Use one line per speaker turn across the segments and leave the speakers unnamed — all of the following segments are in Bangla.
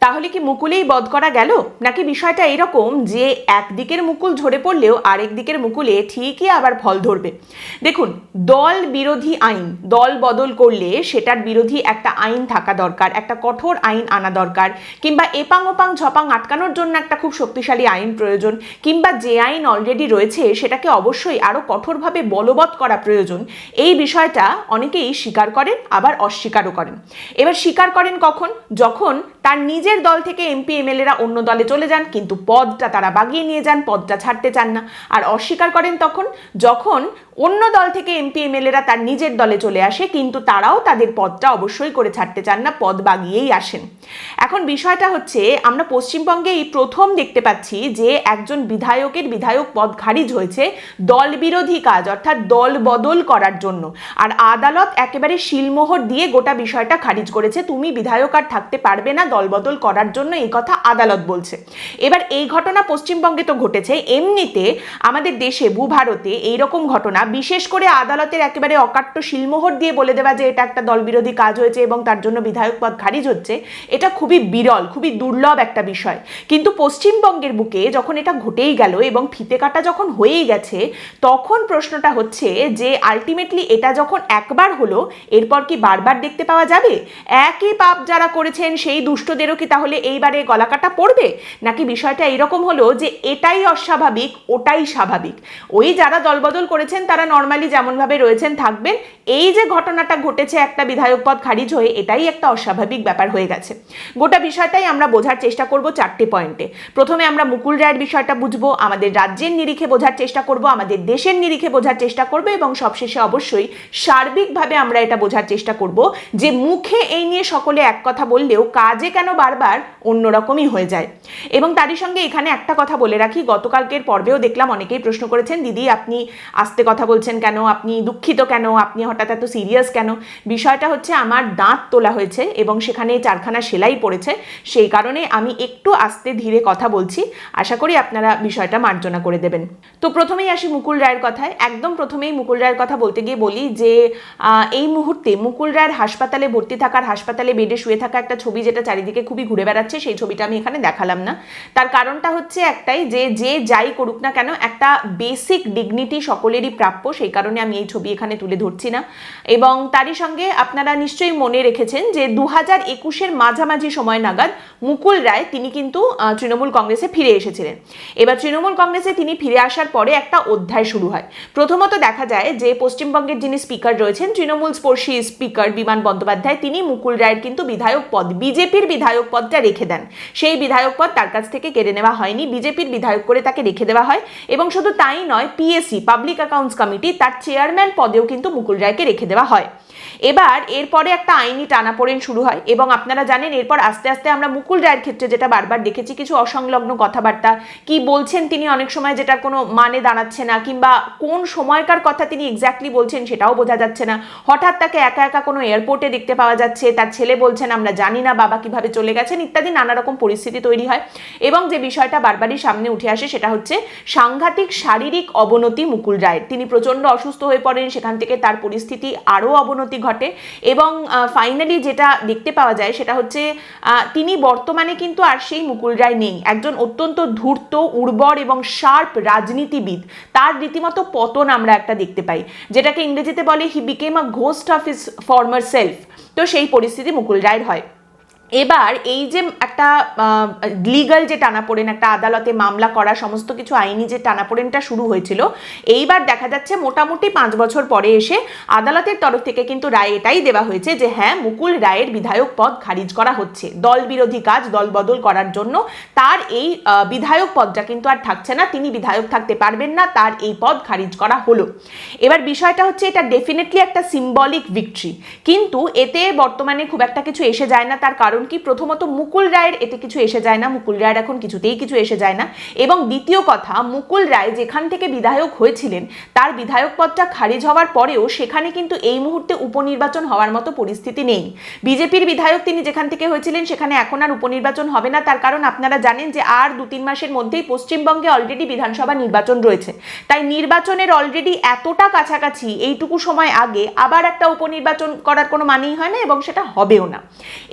তাহলে কি মুকুলেই বধ করা গেল? নাকি বিষয়টা এরকম যে একদিকের মুকুল ঝরে পড়লেও আরেক দিকের মুকুলে ঠিকই আবার ফল ধরবে? দেখুন, দল বিরোধী আইন, দল বদল করলে সেটার বিরোধী একটা আইন থাকা দরকার, একটা কঠোর আইন আনা দরকার, কিংবা এপাং ওপাং ঝপাং আটকানোর জন্য একটা খুব শক্তিশালী আইন প্রয়োজন, কিংবা যে আইন অলরেডি রয়েছে সেটাকে অবশ্যই আরও কঠোরভাবে বলবৎ করা প্রয়োজন, এই বিষয়টা অনেকেই স্বীকার করেন, আবার অস্বীকারও করেন। এবার স্বীকার করেন কখন? যখন তার নিজের দল থেকে এমপি এমএলএরা অন্য দলে চলে যান, কিন্তু পদটা তারা বাগিয়ে নিয়ে যান, পদটা ছাড়তে চান না। আর অস্বীকার করেন তখন, যখন অন্য দল থেকে এমপি, এমএলএরা তার নিজের দলে চলে আসে, কিন্তু তারাও তাদের পদটা অবশ্যই করে ছাড়তে চান না, পদ বাগিয়েই আসেন। এখন বিষয়টা হচ্ছে, আমরা পশ্চিমবঙ্গে এই প্রথম দেখতে পাচ্ছি যে একজন বিধায়কের বিধায়ক পদ খারিজ হয়েছে দল বিরোধী কাজ, অর্থাৎ দল বদল করার জন্য। আর আদালত একেবারে শিলমোহর দিয়ে গোটা বিষয়টা খারিজ করেছে, তুমি বিধায়ক আর থাকতে পারবে না দল বদল করার জন্য, এই কথা আদালত বলছে। এবার এই ঘটনা পশ্চিমবঙ্গে তো ঘটেছে, এমনিতে আমাদের দেশে ভূভারতে এইরকম ঘটনা বিশেষ করে আদালতের একেবারে অকাট্য শিলমোহর দিয়ে বলে দেওয়া যে এটা একটা দলবিরোধী কাজ হয়েছে এবং তার জন্য বিধায়ক পদ খারিজ হচ্ছে, এটা খুবই বিরল, খুবই দুর্লভ একটা বিষয়। কিন্তু পশ্চিমবঙ্গের বুকে যখন এটা ঘটেই গেল এবং ফিতে কাটা যখন হয়েই গেছে, তখন প্রশ্নটা হচ্ছে যে আলটিমেটলি এটা যখন একবার হলো, এরপর কি বারবার দেখতে পাওয়া যাবে? একই পাপ যারা করেছেন সেই দুষ্টদেরও কি তাহলে এইবারে গলাকাটা পড়বে? নাকি বিষয়টা এরকম হলো যে এটাই অস্বাভাবিক, ওটাই স্বাভাবিক? ওই যারা দলবদল করেছেন তারা নর্মালি যেমনভাবে রয়েছেন, থাকবেন। এই যে ঘটনাটা ঘটেছে একটা বিধায়ক পদ খারিজ হয়ে, এটাই একটা অস্বাভাবিক ব্যাপার হয়ে গেছে। গোটা বিষয়টাই আমরা বোঝার চেষ্টা করব চারটে পয়েন্টে। প্রথমে আমরা মুকুল রায়ের বিষয়টা বুঝব, আমাদের রাজ্যের নিরিখে বোঝার চেষ্টা করব, আমাদের দেশের নিরিখে বোঝার চেষ্টা করব, এবং সবশেষে অবশ্যই সার্বিকভাবে আমরা এটা বোঝার চেষ্টা করব যে মুখে এই নিয়ে সকলে এক কথা বললেও কাজে কেন বারবার অন্যরকমই হয়ে যায়। এবং তারই সঙ্গে এখানে একটা কথা বলে রাখি, গতকালকের পর্বেও দেখলাম অনেকেই প্রশ্ন করেছেন, দিদি, আপনি আস্তে কথা বলছেন কেন? আপনি দুঃখিত কেন? আপনি হঠাৎ এত সিরিয়াস কেন? বিষয়টা হচ্ছে আমার দাঁত তোলা হয়েছে এবং সেখানে চারখানা সেলাই পড়েছে। সেই কারণে আমি একটু আস্তে ধীরে কথা বলছি। আশা করি আপনারা বিষয়টা মার্জনা করে দেবেন। তো প্রথমেই আসি মুকুল রায়ের কথায়। একদম প্রথমেই মুকুল রায়ের কথা বলতে গিয়ে বলি যে এই মুহূর্তে মুকুল রায়ের হাসপাতালে ভর্তি থাকার হাসপাতালে বেডে শুয়ে থাকা একটা ছবি যেটা চারিদিকে খুবই ঘুরে বেড়াচ্ছে, সেই ছবিটা আমি এখানে দেখালাম না। তার কারণটা হচ্ছে একটাই যে যে যাই করুক না কেন, একটা বেসিক ডিগনিটি সকলেরই প্রাপ্য, সেই কারণে আমি এই ছবি এখানে তুলে ধরছি না। এবং তারই সঙ্গে আপনারা নিশ্চয়ই মনে রেখেছেন যে দু হাজার একুশের মাঝামাঝি সময় নাগাদ মুকুল রায় তিনি কিন্তু তৃণমূল কংগ্রেসে ফিরে এসেছিলেন। এবার তৃণমূল কংগ্রেসে তিনি ফিরে আসার পরে একটা অধ্যায় শুরু হয়। প্রথমত দেখা যায় যে পশ্চিমবঙ্গের যিনি স্পিকার রয়েছেন তৃণমূল স্পর্শী স্পিকার বিমান বন্দ্যোপাধ্যায়, তিনি মুকুল রায়ের কিন্তু বিধায়ক পদ, বিজেপির বিধায়ক পদটা রেখে দেন। সেই বিধায়ক পদ তার কাছ থেকে কেড়ে নেওয়া হয়নি, বিজেপির বিধায়ক করে তাকে রেখে দেওয়া হয়। এবং শুধু তাই নয়, পিএসসি, পাবলিক অ্যাকাউন্টস কমিটি তার চেয়ারম্যান পদেও কিন্তু মুকুল রায়কে রেখে দেওয়া হয়। এবার এরপরে একটা আইনি টানাপোড়েন শুরু হয় এবং আপনারা জানেন, এরপর আস্তে আস্তে আমরা মুকুল রায়ের ক্ষেত্রে যেটা বারবার দেখেছি, কিছু অসংলগ্ন কথাবার্তা, কি বলছেন তিনি অনেক সময় যেটার কোনো মানে দাঁড়াচ্ছে না কিংবা কোন সময়কার কথা তিনি এক্স্যাক্টলি বলছেন সেটাও বোঝা যাচ্ছে না। হঠাৎ তাকে একা একা কোনো এয়ারপোর্টে দেখতে পাওয়া যাচ্ছে, তার ছেলে বলছেন, আমরা জানি না বাবা কীভাবে চলে গেছেন, ইত্যাদি নানা রকম পরিস্থিতি তৈরি হয় এবং যে বিষয়টা বারবারই সামনে উঠে আসে সেটা হচ্ছে সাংঘাতিক শারীরিক অবনতি মুকুল রায়ের। তিনি প্রচণ্ড অসুস্থ হয়ে পড়েন, সেখান থেকে তার পরিস্থিতি আরও অবনতি ঘটে এবং ফাইনালি যেটা দেখতে পাওয়া যায় সেটা হচ্ছে তিনি বর্তমানে কিন্তু আর সেই মুকুল রায় নেই। একজন অত্যন্ত ধূর্ত, উর্বর এবং শার্প রাজনীতিবিদ। তার রীতিমতো পতন আমরা একটা দেখতে পাই, যেটাকে ইংরেজিতে বলে he became a ghost of his former self তো সেই পরিস্থিতি মুকুল রায়ের হয়। এবার এই যে একটা লিগাল যে টানাপোড়েন, একটা আদালতে মামলা করা, সমস্ত কিছু আইনি যে টানাপোড়েনটা শুরু হয়েছিল, এইবার দেখা যাচ্ছে মোটামুটি পাঁচ বছর পরে এসে আদালতের তরফ থেকে কিন্তু রায় এটাই দেওয়া হয়েছে যে হ্যাঁ মুকুল রায়ের বিধায়ক পদ খারিজ করা হচ্ছে। দল বিরোধী কাজ, দল বদল করার জন্য তার এই বিধায়ক পদটা কিন্তু আর থাকছে না, তিনি বিধায়ক থাকতে পারবেন না, তার এই পদ খারিজ করা হলো। এবার বিষয়টা হচ্ছে, এটা ডেফিনেটলি একটা সিম্বলিক ভিক্টরি কিন্তু এতে বর্তমানে খুব একটা কিছু এসে যায় না, তার কারণ কি প্রথমত মুকুল রায়ের এতে কিছু এসে যায় না, মুকুল রায়ের এখন কিছুতেই কিছু এসে যায় না। এবং দ্বিতীয় কথা, মুকুল রায় যেখান থেকে বিধায়ক হয়েছিলেন, তার বিধায়ক পদটা খারিজ হওয়ার পরেও সেখানে কিন্তু এই মুহূর্তে উপনির্বাচন হওয়ার মতো পরিস্থিতি নেই। বিজেপির বিধায়ক তিনি যেখান থেকে হয়েছিলেন, সেখানে এখন আর উপনির্বাচন হবে না। তার কারণ আপনারা জানেন যে আর দু তিন মাসের মধ্যেই পশ্চিমবঙ্গে অলরেডি বিধানসভা নির্বাচন রয়েছে। তাই নির্বাচনের অলরেডি এতটা কাছাকাছি, এইটুকু সময় আগে আবার একটা উপনির্বাচন করার কোনো মানেই হয় না এবং সেটা হবেও না।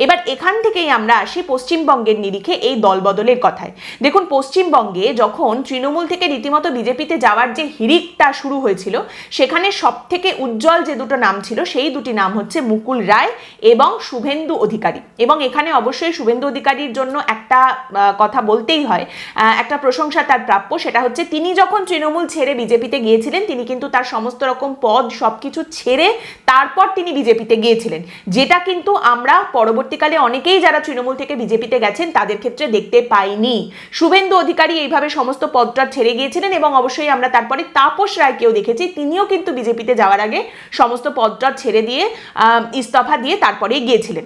এবার এখান থেকেই আমরা আসি পশ্চিমবঙ্গের নিরিখে এই দলবদলের কথায়। দেখুন, পশ্চিমবঙ্গে যখন তৃণমূল থেকে রীতিমতো বিজেপিতে যাওয়ার যে হিরিকটা শুরু হয়েছিল, সেখানে সব থেকে উজ্জ্বল যে দুটো নাম ছিল, সেই দুটি নাম হচ্ছে মুকুল রায় এবং শুভেন্দু অধিকারী। এবং এখানে অবশ্যই শুভেন্দু অধিকারীর জন্য একটা কথা বলতেই হয় একটা প্রশংসা তার প্রাপ্য, সেটা হচ্ছে তিনি যখন তৃণমূল ছেড়ে বিজেপিতে গিয়েছিলেন, তিনি কিন্তু তার সমস্ত রকম পদ সবকিছু ছেড়ে তারপর তিনি বিজেপিতে গিয়েছিলেন। যেটা কিন্তু আমরা পরবর্তীকালে অনেকেই যারা তৃণমূল থেকে বিজেপিতে গেছেন, তাদের ক্ষেত্রে দেখতে পাইনি। শুভেন্দু অধিকারী এইভাবে সমস্ত পদটা ছেড়ে গিয়েছিলেন এবং অবশ্যই আমরা তারপরে তাপস রায়কেও দেখেছি। তিনিও কিন্তু বিজেপিতে যাওয়ার আগে সমস্ত পদটা ছেড়ে দিয়ে ইস্তফা দিয়ে তারপরে গিয়েছিলেন।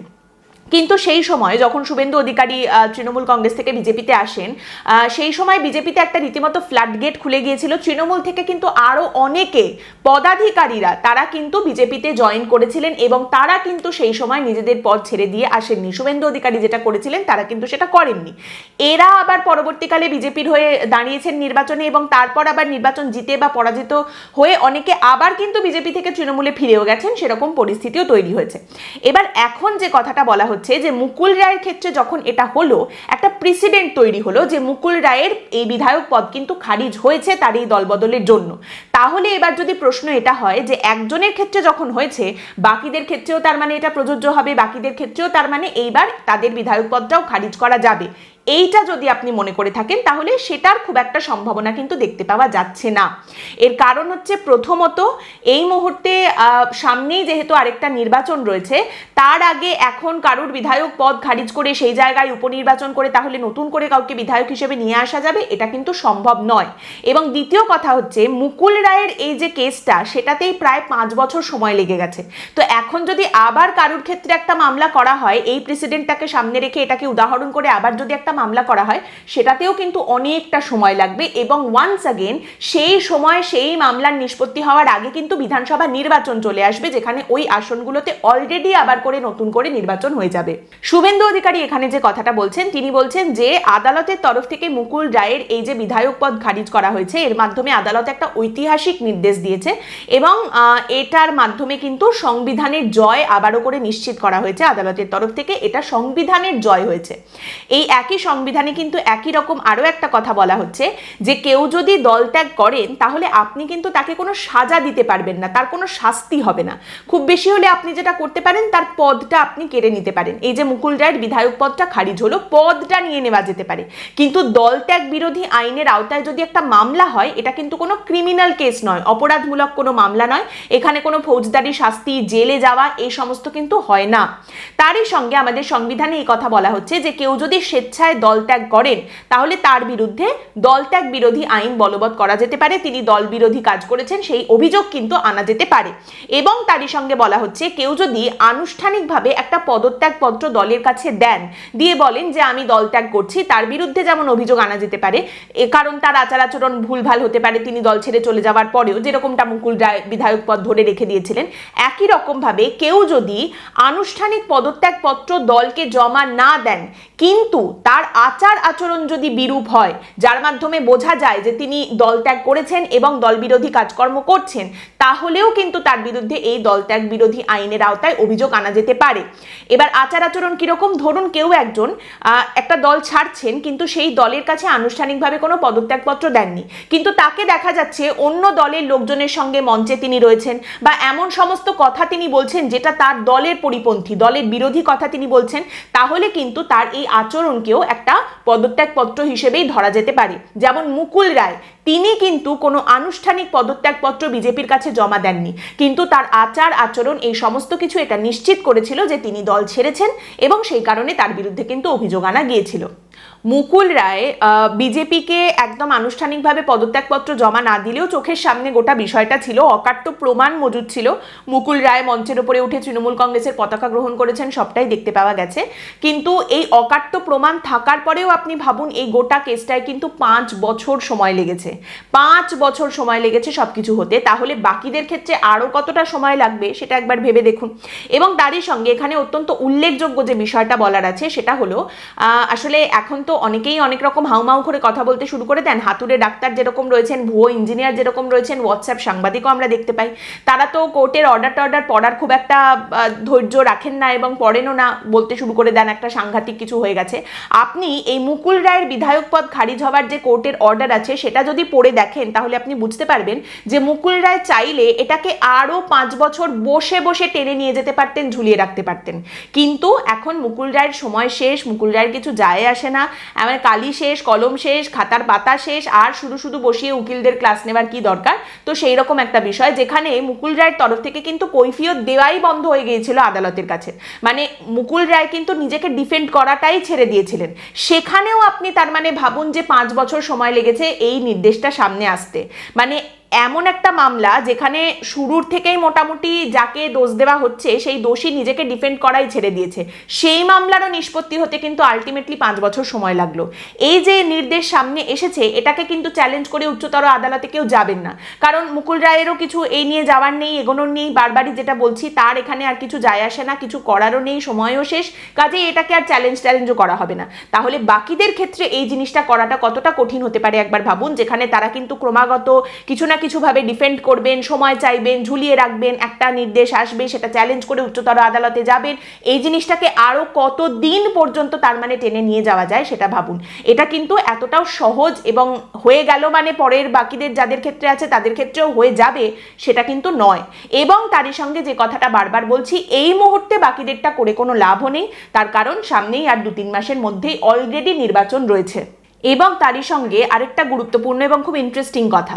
কিন্তু সেই সময় যখন শুভেন্দু অধিকারী তৃণমূল কংগ্রেস থেকে বিজেপিতে আসেন সেই সময় বিজেপিতে একটা রীতিমতো ফ্ল্যাট গেট খুলে গিয়েছিল। তৃণমূল থেকে কিন্তু আরও অনেকে পদাধিকারীরা, তারা কিন্তু বিজেপিতে জয়েন করেছিলেন এবং তারা কিন্তু সেই সময় নিজেদের পদ ছেড়ে দিয়ে আসেননি। শুভেন্দু অধিকারী যেটা করেছিলেন, তারা কিন্তু সেটা করেননি। এরা আবার পরবর্তীকালে বিজেপির হয়ে দাঁড়িয়েছেন নির্বাচনে এবং তারপর আবার নির্বাচন জিতে বা পরাজিত হয়ে অনেকে আবার কিন্তু বিজেপি থেকে তৃণমূলে ফিরেও গেছেন, সেরকম পরিস্থিতিও তৈরি হয়েছে। এবার এখন যে কথাটা বলা হচ্ছে যে মুকুল রায়ের ক্ষেত্রে যখন এটা হলো, একটা প্রেসিডেন্ট তৈরি হলো যে মুকুল রায়ের এই বিধায়ক পদ কিন্তু খারিজ হয়েছে তার এই দলবদলের জন্য। তাহলে এবার যদি প্রশ্ন এটা হয় যে একজনের ক্ষেত্রে যখন হয়েছে, বাকিদের ক্ষেত্রেও তার মানে এটা প্রযোজ্য হবে, বাকিদের ক্ষেত্রেও তার মানে এইবার তাদের বিধায়ক পদটাও খারিজ করা যাবে। এইটা যদি আপনি মনে করে থাকেন, তাহলে সেটার খুব একটা সম্ভাবনা কিন্তু দেখতে পাওয়া যাচ্ছে না। এর কারণ হচ্ছে প্রথমত, এই মুহূর্তে সামনেই যেহেতু আরেকটা নির্বাচন রয়েছে, তার আগে এখন কারুর বিধায়ক পদ খারিজ করে সেই জায়গায় উপনির্বাচন করে তাহলে নতুন করে কাউকে বিধায়ক হিসেবে নিয়ে আসা যাবে, এটা কিন্তু সম্ভব নয়। এবং দ্বিতীয় কথা হচ্ছে, মুকুল রায়ের এই যে কেসটা, সেটাতেই প্রায় পাঁচ বছর সময় লেগে গেছে। তো এখন যদি আবার কারুর ক্ষেত্রে একটা মামলা করা হয়, এই প্রেসিডেন্টটাকে সামনে রেখে এটাকে উদাহরণ করে আবার যদি একটা মামলা করা হয়, সেটাতেও কিন্তু অনেকটা সময় লাগবে এবং ওয়ান্স অ্যাগেন সেই সময় সেই মামলার নিষ্পত্তি হওয়ার আগে কিন্তু বিধানসভা নির্বাচন চলে আসবে, যেখানে ওই আসনগুলোতে অলরেডি আবার করে নতুন করে নির্বাচন হয়ে যাবে। শুভেন্দু অধিকারী এখানে যে কথাটা বলছেন, তিনি বলছেন যে আদালতের তরফ থেকে মুকুল রায়ের এই যে বিধায়ক পদ খারিজ করা হয়েছে, এর মাধ্যমে আদালত একটা ঐতিহাসিক নির্দেশ দিয়েছে এবং এটার মাধ্যমে কিন্তু সংবিধানের জয় আবারও করে নিশ্চিত করা হয়েছে আদালতের তরফ থেকে, এটা সংবিধানের জয় হয়েছে। এই একই সংবিধানে কিন্তু একই রকম আরও একটা কথা বলা হচ্ছে যে কেউ যদি দল ত্যাগ করেন, তাহলে আপনি কিন্তু তাকে কোনো সাজা দিতে পারবেন না, তার কোনো শাস্তি হবে না। খুব বেশি হলে আপনি যেটা করতে পারেন, তার পদটা আপনি কেড়ে নিতে পারেন। এই যে মুকুল রায়ের বিধায়ক পদটা খারিজ হলো, পদটা নিয়ে নেওয়া যেতে পারে। কিন্তু দল ত্যাগ বিরোধী আইনের আওতায় যদি একটা মামলা হয়, এটা কিন্তু কোনো ক্রিমিনাল কেস নয়, অপরাধমূলক কোনো মামলা নয়। এখানে কোনো ফৌজদারি, শাস্তি, জেলে যাওয়া, এই সমস্ত কিন্তু হয় না। তারই সঙ্গে আমাদের সংবিধানে এই কথা বলা হচ্ছে যে কেউ যদি স্বেচ্ছায় দল ত্যাগ করেন, তাহলে তার বিরুদ্ধে দল ত্যাগ বিরোধী আইন বলবৎ করা যেতে পারে। তিনি দল বিরোধী কাজ করেছেন, সেই অভিযোগ কিন্তু আনা যেতে পারে। এবং তারই সঙ্গে বলা হচ্ছে, কেউ যদি আনুষ্ঠানিকভাবে একটা পদত্যাগপত্র দলের কাছে দেন, দিয়ে বলেন যে আমি দল ত্যাগ করছি, তার বিরুদ্ধে যেমন অভিযোগ আনা যেতে পারে, এ কারণ তার আচার আচরণ ভুলভাল হতে পারে, তিনি দল ছেড়ে চলে যাওয়ার পরেও যেরকমটা মুকুল রায় বিধায়ক পদ ধরে রেখে দিয়েছিলেন, একই রকমভাবে কেউ যদি আনুষ্ঠানিক পদত্যাগপত্র দলকে জমা না দেন, কিন্তু তার আচার আচরণ যদি বিরূপ হয়, যার মাধ্যমে বোঝা যায় যে তিনি দল ত্যাগ করেছেন এবং দল বিরোধী কাজকর্ম করছেন, তাহলেও কিন্তু তার বিরুদ্ধে এই দল ত্যাগ বিরোধী আইনের আওতায় অভিযোগ আনা যেতে পারে। এবার আচার আচরণ কীরকম? ধরুন কেউ একজন একটা দল ছাড়ছেন, কিন্তু সেই দলের কাছে আনুষ্ঠানিকভাবে কোনো পদত্যাগপত্র দেননি। কিন্তু তাকে দেখা যাচ্ছে অন্য দলের লোকজনের সঙ্গে মঞ্চে তিনি রয়েছেন বা এমন সমস্ত কথা তিনি বলছেন যেটা তার দলের পরিপন্থী, দলের বিরোধী কথা তিনি বলছেন, তাহলে কিন্তু তার এই আচরণকেও একটা পদত্যাগপত্র হিসেবেই ধরা যেতে পারে। যেমন মুকুল রায় তিনি কিন্তু কোনো আনুষ্ঠানিক পদত্যাগপত্র বিজেপির কাছে জমা দেননি। কিন্তু তার আচার, আচরণ এই সমস্ত কিছু এটা নিশ্চিত করেছিল যে তিনি দল ছেড়েছেন এবং সেই কারণে তার বিরুদ্ধে কিন্তু অভিযোগ আনা গিয়েছিল। মুকুল রায় বিজেপিকে একদম আনুষ্ঠানিকভাবে পদত্যাগপত্র জমা না দিলেও চোখের সামনে গোটা বিষয়টা ছিল, অকাট্য প্রমাণ মজুদ ছিল। মুকুল রায় মঞ্চের উপরে উঠে তৃণমূল কংগ্রেসের পতাকা গ্রহণ করেছেন, সবটাই দেখতে পাওয়া গেছে। কিন্তু এই অকাট্য প্রমাণ থাকার পরেও আপনি ভাবুন, এই গোটা কেসটায় কিন্তু পাঁচ বছর সময় লেগেছে। পাঁচ বছর সময় লেগেছে সব কিছু হতে। তাহলে বাকিদের ক্ষেত্রে আরও কতটা সময় লাগবে সেটা একবার ভেবে দেখুন। এবং তারই সঙ্গে এখানে অত্যন্ত উল্লেখযোগ্য যে বিষয়টা বলার আছে সেটা হলো আসলে এখন তো অনেকেই অনেক রকম হাউমাউ করে কথা বলতে শুরু করে দেন। হাতুড়ে ডাক্তার যেরকম রয়েছেন, ভুয়ো ইঞ্জিনিয়ার যেরকম রয়েছেন, হোয়াটসঅ্যাপ সাংবাদিকও আমরা দেখতে পাই। তারা তো কোর্টের অর্ডার টর্ডার পড়ার খুব একটা ধৈর্য রাখেন না এবং পড়েনও না, বলতে শুরু করে দেন একটা সাংঘাতিক কিছু হয়ে গেছে। আপনি এই মুকুল রায়ের বিধায়ক পদ খারিজ হওয়ার যে কোর্টের অর্ডার আছে সেটা যদি পড়ে দেখেন, তাহলে আপনি বুঝতে পারবেন যে মুকুল রায় চাইলে এটাকে আরও পাঁচ বছর বসে বসে টেনে নিয়ে যেতে পারতেন, ঝুলিয়ে রাখতে পারতেন। কিন্তু এখন মুকুল রায়ের সময় শেষ, মুকুল রায়ের কিছু যায় আসে না, আমার কালি শেষ, কলম শেষ, খাতার পাতা শেষ, আর শুধু শুধু বসিয়ে উকিলদের ক্লাস নেবার কি দরকার? তো সেই রকম একটা বিষয়, যেখানে মুকুল রায়ের তরফ থেকে কিন্তু কৈফিয়ত দেওয়াই বন্ধ হয়ে গিয়েছিল আদালতের কাছে। মানে মুকুল রায় কিন্তু নিজেকে ডিফেন্ড করাটাই ছেড়ে দিয়েছিলেন। সেখানেও আপনি তার মানে ভাবুন যে পাঁচ বছর সময় লেগেছে, এই নির্দেশটা সামনে আসতে। মানে এমন একটা মামলা যেখানে শুরুর থেকেই মোটামুটি যাকে দোষ দেওয়া হচ্ছে, সেই দোষী নিজেকে ডিফেন্ড করাই ছেড়ে দিয়েছে। সেই মামলারও নিষ্পত্তি হতে কিন্তু আলটিমেটলি পাঁচ বছর সময় লাগল। এই যে নির্দেশ সামনে এসেছে, এটাকে কিন্তু চ্যালেঞ্জ করে উচ্চতর আদালতে কেউ যাবেন না। কারণ মুকুল রায়েরও কিছু এই নিয়ে যাওয়ার নেই, এগোনোর নেই, বারবারই যেটা বলছি, তার এখানে আর কিছু যায় আসে না, কিছু করারও নেই, সময়ও শেষ। কাজেই এটাকে আর চ্যালেঞ্জ চ্যালেঞ্জও করা হবে না। তাহলে বাকিদের ক্ষেত্রে এই জিনিসটা করাটা কতটা কঠিন হতে পারে একবার ভাবুন, যেখানে তারা কিন্তু ক্রমাগত কিছু না কিছুভাবে ডিফেন্ড করবেন, সময় চাইবেন, ঝুলিয়ে রাখবেন, একটা নির্দেশ আসবে, সেটা চ্যালেঞ্জ করে উচ্চতর আদালতে যাবেন। এই জিনিসটাকে আরও কত দিন পর্যন্ত তার মানে টেনে নিয়ে যাওয়া যায় সেটা ভাবুন। এটা কিন্তু এতটাও সহজ এবং হয়ে গেল মানে পরের বাকিদের যাদের ক্ষেত্রে আছে তাদের ক্ষেত্রেও হয়ে যাবে, সেটা কিন্তু নয়। এবং তারই সঙ্গে যে কথাটা বারবার বলছি, এই মুহূর্তে বাকিদেরটা করে কোনো লাভও নেই। তার কারণ সামনেই আর দু তিন মাসের মধ্যেই অলরেডি নির্বাচন রয়েছে। এবং তারই সঙ্গে আরেকটা গুরুত্বপূর্ণ এবং খুব ইন্টারেস্টিং কথা।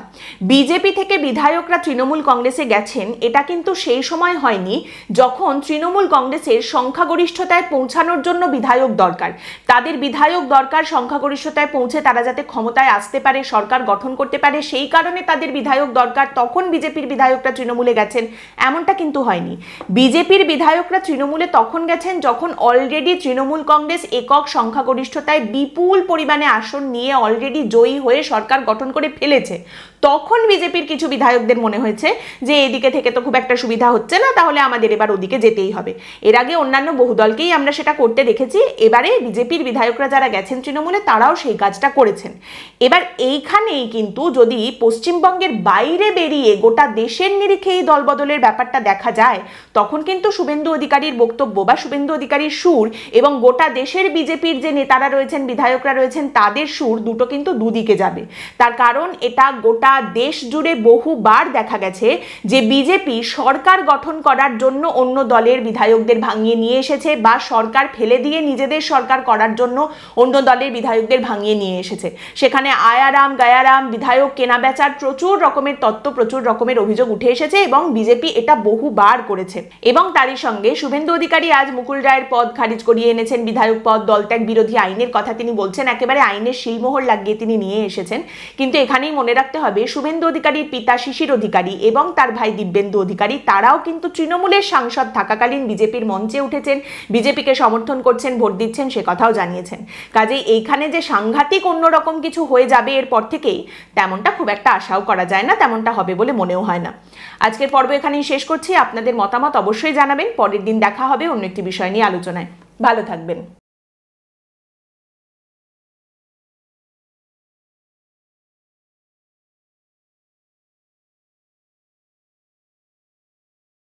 বিজেপি থেকে বিধায়করা তৃণমূল কংগ্রেসে গেছেন, এটা কিন্তু সেই সময় হয়নি যখন তৃণমূল কংগ্রেসের সংখ্যাগরিষ্ঠতায় পৌঁছানোর জন্য বিধায়ক দরকার। তাদের বিধায়ক দরকার সংখ্যাগরিষ্ঠতায় পৌঁছে তারা যাতে ক্ষমতায় আসতে পারে, সরকার গঠন করতে পারে, সেই কারণে তাদের বিধায়ক দরকার, তখন বিজেপির বিধায়করা তৃণমূলে গেছেন, এমনটা কিন্তু হয়নি। বিজেপির বিধায়করা তৃণমূলে তখন গেছেন যখন অলরেডি তৃণমূল কংগ্রেস একক সংখ্যাগরিষ্ঠতায় বিপুল পরিমাণে আসন নিয়ে অলরেডি জয়ী হয়ে সরকার গঠন করে ফেলেছে। তখন বিজেপির কিছু বিধায়কদের মনে হয়েছে যে এদিকে থেকে তো খুব একটা সুবিধা হচ্ছে না, তাহলে আমাদের এবার ওদিকে যেতেই হবে। এর আগে অন্যান্য বহু দলকেই আমরা সেটা করতে দেখেছি, এবারে বিজেপির বিধায়করা যারা গেছেন তৃণমূলে, তারাও সেই কাজটা করেছেন। এবার এইখানেই কিন্তু যদি পশ্চিমবঙ্গের বাইরে বেরিয়ে গোটা দেশের নিরিখে এই দলবদলের ব্যাপারটা দেখা যায়, তখন কিন্তু শুভেন্দু অধিকারীর বক্তব্য বা শুভেন্দু অধিকারীর সুর এবং গোটা দেশের বিজেপির যে নেতারা রয়েছেন, বিধায়করা রয়েছেন, তাদের সুর দুটো কিন্তু দুদিকে যাবে। তার কারণ এটা গোটা দেশ জুড়ে বহুবার দেখা গেছে যে বিজেপি সরকার গঠন করার জন্য অন্য দলের বিধায়কদের ভাঙিয়ে নিয়ে এসেছে বা সরকার ফেলে দিয়ে নিজেদের সরকার করার জন্য অন্য দলের বিধায়কদের ভাঙিয়ে নিয়ে এসেছে। সেখানে আয়ারাম, গায়ারাম, বিধায়ক, কেনা বেচার প্রচুর রকমের তত্ত্ব, প্রচুর রকমের অভিযোগ উঠে এসেছে এবং বিজেপি এটা বহুবার করেছে। এবং তারই সঙ্গে শুভেন্দু অধিকারী আজ মুকুল রায়ের পদ খারিজ করিয়ে এনেছেন বিধায়ক পদ। দলত্যাগ বিরোধী আইনের কথা তিনি বলছেন, একেবারে আইনের শিলমোহর লাগিয়ে তিনি নিয়ে এসেছেন। কিন্তু এখানেই মনে রাখতে হবে শুভেন্দু অধিকারীর পিতা শিশির অধিকারী এবং তার ভাই দিব্যেন্দু অধিকারী, তারাও কিন্তু তৃণমূলের সাংসদ থাকাকালীন বিজেপির মঞ্চে উঠেছেন, বিজেপিকে সমর্থন করছেন, ভোট দিচ্ছেন, সে কথাও জানিয়েছেন। কাজেই এইখানে যে সাংঘাতিক অন্যরকম কিছু হয়ে যাবে এরপর থেকেই তেমনটা খুব একটা আশাও করা যায় না, তেমনটা হবে বলে মনেও হয় না। আজকের পর্ব এখানেই শেষ করছি। আপনাদের মতামত অবশ্যই জানাবেন। পরের দিন দেখা হবে অন্য একটি বিষয় নিয়ে আলোচনায়। ভালো থাকবেন।